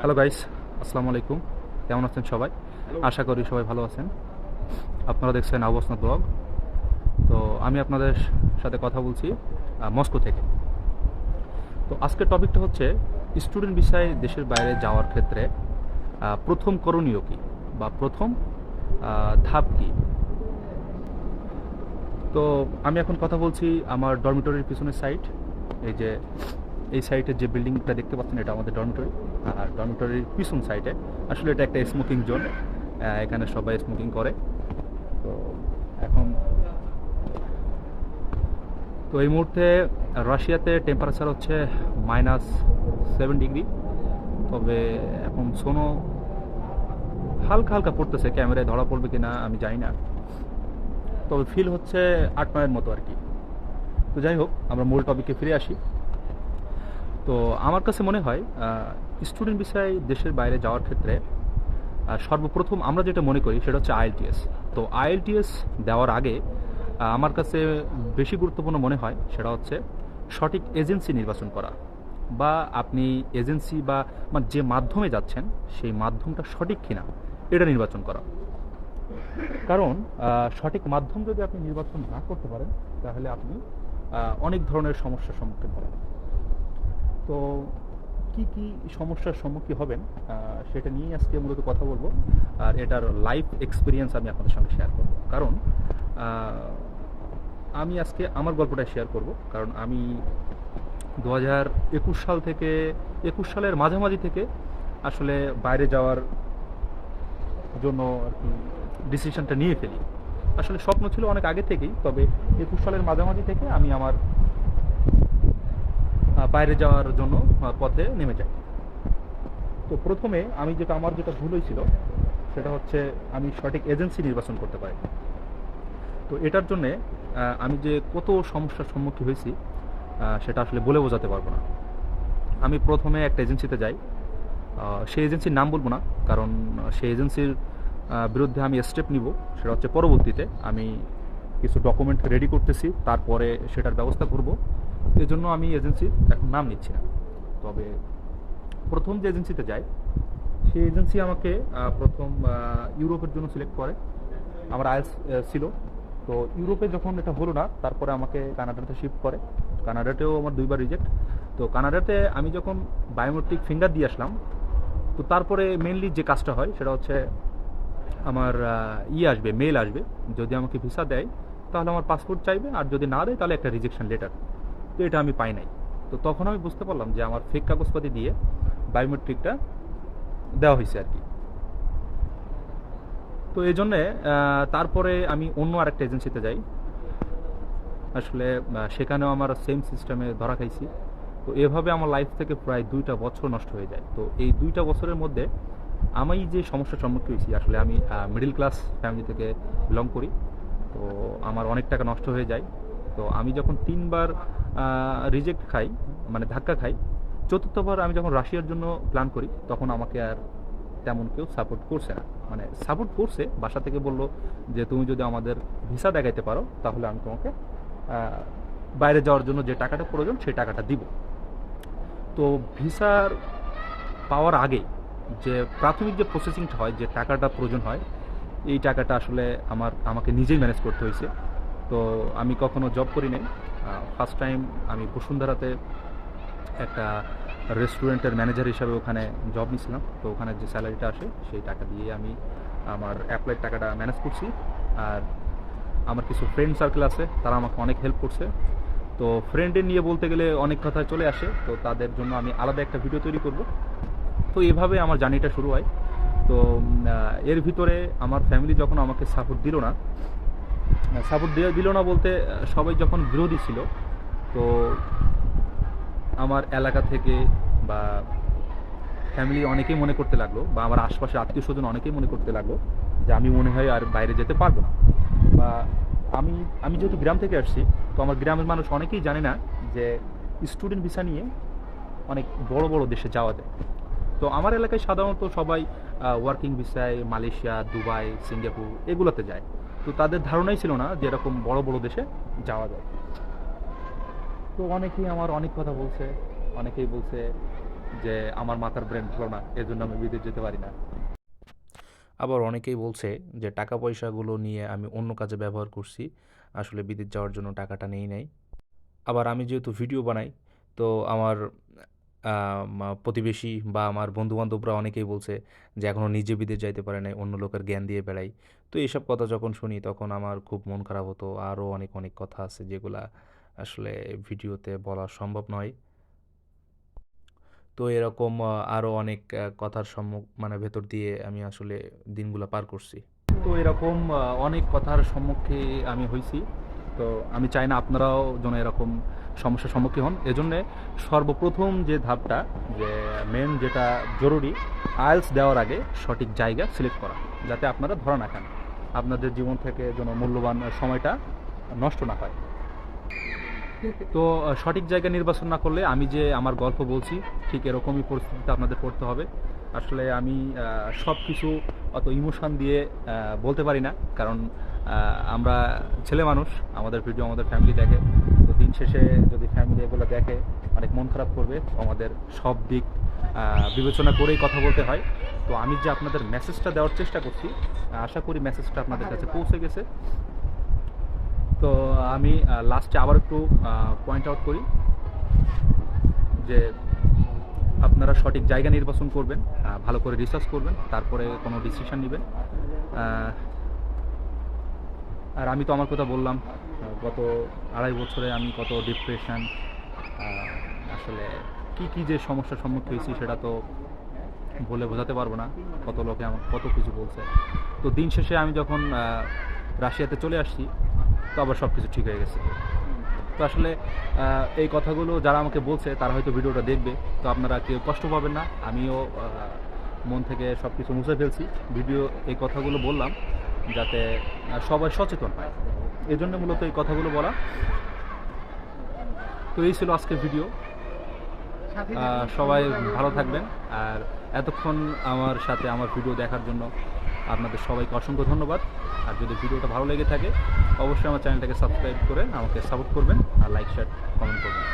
Hello guys আসসালামু আলাইকুম কেমন আছেন সবাই? আশা করি সবাই ভালো আছেন। আপনারা দেখছেন অবস্থা ব্লগ তো আমি আপনাদের সাথে কথা বলছি মস্কো থেকে। তো আজকের টপিকটা হচ্ছে স্টুডেন্ট বিষয়ে দেশের বাইরে যাওয়ার ক্ষেত্রে প্রথম করণীয় কী বা প্রথম ধাপ কী? তো আমি এখন কথা বলছি আমার ডরমিটরির পিছনের সাইড এই যে, এই সাইডে যে বিল্ডিংটা দেখতে পাচ্ছেন, এটা আমাদের ডরমিটরি আর ডরমিটরির পিছন সাইডে আসলে এটা একটা স্মোকিং জোন এখানে সবাই স্মোকিং করে। তো এখন তো এই মুহূর্তে রাশিয়াতে টেম্পারেচার হচ্ছে মাইনাস সেভেন ডিগ্রি তবে এখন সোনো হালকা হালকা পড়তেছে। ক্যামেরায় ধরা পড়বে কিনা আমি জানি না। তবে ফিল হচ্ছে আট নয়ের মতো আর কি। তো যাই হোক, আমরা মূল টপিকে ফিরে আসি। তো আমার কাছে মনে হয় স্টুডেন্ট বিষয়ে দেশের বাইরে যাওয়ার ক্ষেত্রে সর্বপ্রথম আমরা যেটা মনে করি সেটা হচ্ছে আইএলটিএস তো আইএলটিএস দেওয়ার আগে আমার কাছে বেশি গুরুত্বপূর্ণ মনে হয় সেটা হচ্ছে সঠিক এজেন্সি নির্বাচন করা। বা আপনি এজেন্সি বা মানে যে মাধ্যমে যাচ্ছেন, সেই মাধ্যমটা সঠিক কিনা, এটা নির্বাচন করা। কারণ সঠিক মাধ্যম যদি আপনি নির্বাচন না করতে পারেন, তাহলে আপনি অনেক ধরনের সমস্যার সম্মুখীন হবেন। তো কি কি সমস্যার সম্মুখীন হবেন সেটা নিয়েই আজকে মূলত কথা বলব। আর এটার লাইফ এক্সপিরিয়েন্স আমি আপনাদের সঙ্গে শেয়ার করব। কারণ আমি আজকে আমার গল্পটা শেয়ার করব। কারণ আমি দু একুশ সাল থেকে, একুশ সালের মাঝামাঝি থেকে আসলে বাইরে যাওয়ার জন্য আর কি ডিসিশনটা নিয়ে ফেলি। আসলে স্বপ্ন ছিল অনেক আগে থেকেই, তবে একুশ সালের মাঝামাঝি থেকে আমি আমার বাইরে যাওয়ার জন্য পথে নেমে যাই। তো প্রথমে আমি যেটা, আমার যেটা ভুল হয়েছিল, সেটা হচ্ছে আমি সঠিক এজেন্সি নির্বাচন করতে পারি তো এটার জন্যে আমি যে কত সমস্যার সম্মুখীন হয়েছি সেটা আসলে বলে বোঝাতে পারব না। আমি প্রথমে একটা এজেন্সিতে যাই। সেই এজেন্সির নাম বলব না, কারণ সেই এজেন্সির বিরুদ্ধে আমি স্টেপ নিব। সেটা হচ্ছে পরবর্তীতে আমি কিছু ডকুমেন্ট রেডি করতেছি, তারপরে সেটার ব্যবস্থা করব। এই জন্য আমি এজেন্সির এখন নাম নিচ্ছি না। তবে প্রথম যে এজেন্সিতে যাই, সেই এজেন্সি আমাকে প্রথম ইউরোপের জন্য সিলেক্ট করে। আমার আইএস ছিল। তো ইউরোপে যখন এটা হলো না, তারপরে আমাকে কানাডাতে শিফট করে। কানাডাতেও আমার দুইবার রিজেক্ট তো কানাডাতে আমি যখন বায়োমেট্রিক ফিঙ্গার দিয়ে আসলাম, তো তারপরে মেনলি যে কাজটা হয়, সেটা হচ্ছে আমার ই আসবে মেল আসবে। যদি আমাকে ভিসা দেয়, তাহলে আমার পাসপোর্ট চাইবে। আর যদি না দেয়, তাহলে একটা রিজেকশন লেটার তো এটা আমি পাই নাই। তো তখন আমি বুঝতে পারলাম যে আমার ফেক কাগজপাতি দিয়ে বায়োমেট্রিকটা দেওয়া হয়েছে আর কি। তো এই জন্যে তারপরে আমি অন্য আরেকটা এজেন্সিতে যাই। আসলে সেখানেও আমার সেম সিস্টেমে ধরা খাইছি। তো এভাবে আমার লাইফ থেকে প্রায় দুইটা বছর নষ্ট হয়ে যায়। তো এই দুইটা বছরের মধ্যে আমি যে সমস্যার সম্মুখীন হয়েছি, আসলে আমি মিডল ক্লাস ফ্যামিলি থেকে বিলং করি, তো আমার অনেক টাকা নষ্ট হয়ে যায়। তো আমি যখন তিনবার রিজেক্ট খাই মানে ধাক্কা খাই, চতুর্থবার আমি যখন রাশিয়ার জন্য প্ল্যান করি, তখন আমাকে আর তেমন কেউ সাপোর্ট করছে না। মানে সাপোর্ট করছে, বাসা থেকে বলল যে, তুমি যদি আমাদের ভিসা দেখাইতে পারো, তাহলে আমি তোমাকে বাইরে যাওয়ার জন্য যে টাকাটা প্রয়োজন, সেই টাকাটা দিব। তো ভিসার পাওয়ার আগে যে প্রাথমিক যে প্রসেসিংটা হয়, যে টাকাটা প্রয়োজন হয়, এই টাকাটা আসলে আমার, আমাকে নিজেই ম্যানেজ করতে হয়েছে। তো আমি কখনো জব করি নাই। ফার্স্ট টাইম আমি বসুন্ধরাতে একটা রেস্টুরেন্টের ম্যানেজার হিসাবে ওখানে জব নিয়েছিলাম। তো ওখানে যে স্যালারিটা আসে, সেই টাকা দিয়ে আমি আমার অ্যাপ্লাইড টাকাটা ম্যানেজ করছি। আর আমার কিছু ফ্রেন্ড সার্কেল আছে, তারা আমাকে অনেক হেল্প করছে। তো ফ্রেন্ডের নিয়ে বলতে গেলে অনেক কথা চলে আসে। তো তাদের জন্য আমি আলাদা একটা ভিডিও তৈরি করব। তো এভাবে আমার জার্নিটা শুরু হয়। তো এর ভিতরে আমার ফ্যামিলি যখন আমাকে সাপোর্ট দিল না সাপোর্ট দিয়ে দিল না বলতে সবাই যখন বিরোধী ছিল, তো আমার এলাকা থেকে বা ফ্যামিলি অনেকেই মনে করতে লাগল বা আমার আশপাশে আত্মীয় স্বজন অনেকেই মনে করতে লাগল যে আমি মনে হয় আর বাইরে যেতে পারব না। বা আমি আমি যেহেতু গ্রাম থেকে আসছি, তো আমার গ্রামের মানুষ অনেকেই জানে না যে স্টুডেন্ট ভিসা নিয়ে অনেক বড় বড় দেশে যাওয়া যায়। তো আমার এলাকায় সাধারণত সবাই ওয়ার্কিং ভিসায় মালয়েশিয়া, দুবাই, সিঙ্গাপুর এগুলোতে যায়। তো তাদের ধারণাই ছিল না যে এরকম বড় বড় দেশে যাওয়া যায়। তো অনেকেই আমার অনেক কথা বলছে, অনেকেই বলছে যে আমার মাথার ব্রেন ভালো না এর জন্য আমি বিদেশ যেতে পারি না। আবার অনেকেই বলছে যে টাকা পয়সাগুলো নিয়ে আমি অন্য কাজে ব্যবহার করছি, আসলে বিদেশ যাওয়ার জন্য টাকাটা নেই নাই। আবার আমি যেহেতু ভিডিও বানাই, তো আমার প্রতিবেশী বা আমার বন্ধুবান্ধবরা অনেকেই বলছে যে এখনও নিজে বিদেশ যাইতে পারে নাই, অন্য লোকের জ্ঞান দিয়ে বেড়াই। তো এইসব কথা যখন শুনি, তখন আমার খুব মন খারাপ হতো। আরও অনেক অনেক কথা আছে যেগুলা আসলে ভিডিওতে বলা সম্ভব নয়। তো এরকম আরও অনেক কথার সম্মুখ মানে ভেতর দিয়ে আমি আসলে দিনগুলো পার করছি। তো এরকম অনেক কথার সম্মুখে আমি হয়েছি তো আমি চাই না আপনারাও যেন এরকম সমস্যার সম্মুখীন হন। এজন্য সর্বপ্রথম যে ধাপটা, যে মেন যেটা জরুরি আইলস দেওয়ার আগে সঠিক জায়গা সিলেক্ট করা, যাতে আপনারা ধরা না খান। আপনাদের জীবন থেকে যেন মূল্যবান সময়টা নষ্ট না হয়। তো, সঠিক জায়গা নির্বাচন না করলে আমি যে আমার গল্প বলছি, ঠিক এরকমই পরিস্থিতিতে আপনাদের পড়তে হবে। আসলে আমি সব কিছু অত ইমোশন দিয়ে বলতে পারি না। কারণ আমরা ছেলে মানুষ, আমাদের ভিডিও আমাদের ফ্যামিলি দেখে। দিন শেষে যদি ফ্যামিলি এগুলো দেখে, অনেক মন খারাপ করবে। আমাদের সব দিক বিবেচনা করেই কথা বলতে হয়। তো আমি যে আপনাদের মেসেজটা দেওয়ার চেষ্টা করছি, আশা করি মেসেজটা আপনাদের কাছে পৌঁছে গেছে। তো আমি লাস্টে আবার একটু পয়েন্ট আউট করি যে আপনারা সঠিক জায়গা নির্বাচন করবেন ভালো করে রিসার্চ করবেন, তারপরে কোনো ডিসিশন নেবেন। আর আমি তো আমার কথা বললাম গত আড়াই বছরে আমি কত ডিপ্রেশন আসলে কি কি যে সমস্যার সম্মুখীন হয়েছি সেটা তো বলে বোঝাতে পারব না, কত লোকে আমার কত কিছু বলছে। তো দিন শেষে আমি যখন রাশিয়াতে চলে আসছি, তো আবার সব কিছু ঠিক হয়ে গেছে। তো আসলে এই কথাগুলো যারা আমাকে বলছে, তারা হয়তো ভিডিওটা দেখবে। তো আপনারা কেউ কষ্ট পাবেন না, আমিও মন থেকে সব কিছু মুছে ফেলছি। ভিডিও এই কথাগুলো বললাম। যাতে সবাই সচেতন হয়। এই জন্য মূলত এই কথাগুলো বলা। তো এই ছিল আজকের ভিডিও। সবাই ভালো থাকবেন। আর এতক্ষণ আমার সাথে আমার ভিডিও দেখার জন্য আপনাদের সবাইকে অসংখ্য ধন্যবাদ। আর যদি ভিডিওটা ভালো লেগে থাকে অবশ্যই আমার চ্যানেলটাকে সাবস্ক্রাইব করে আমাকে সাপোর্ট করবেন আর লাইক শেয়ার কমেন্ট করবেন।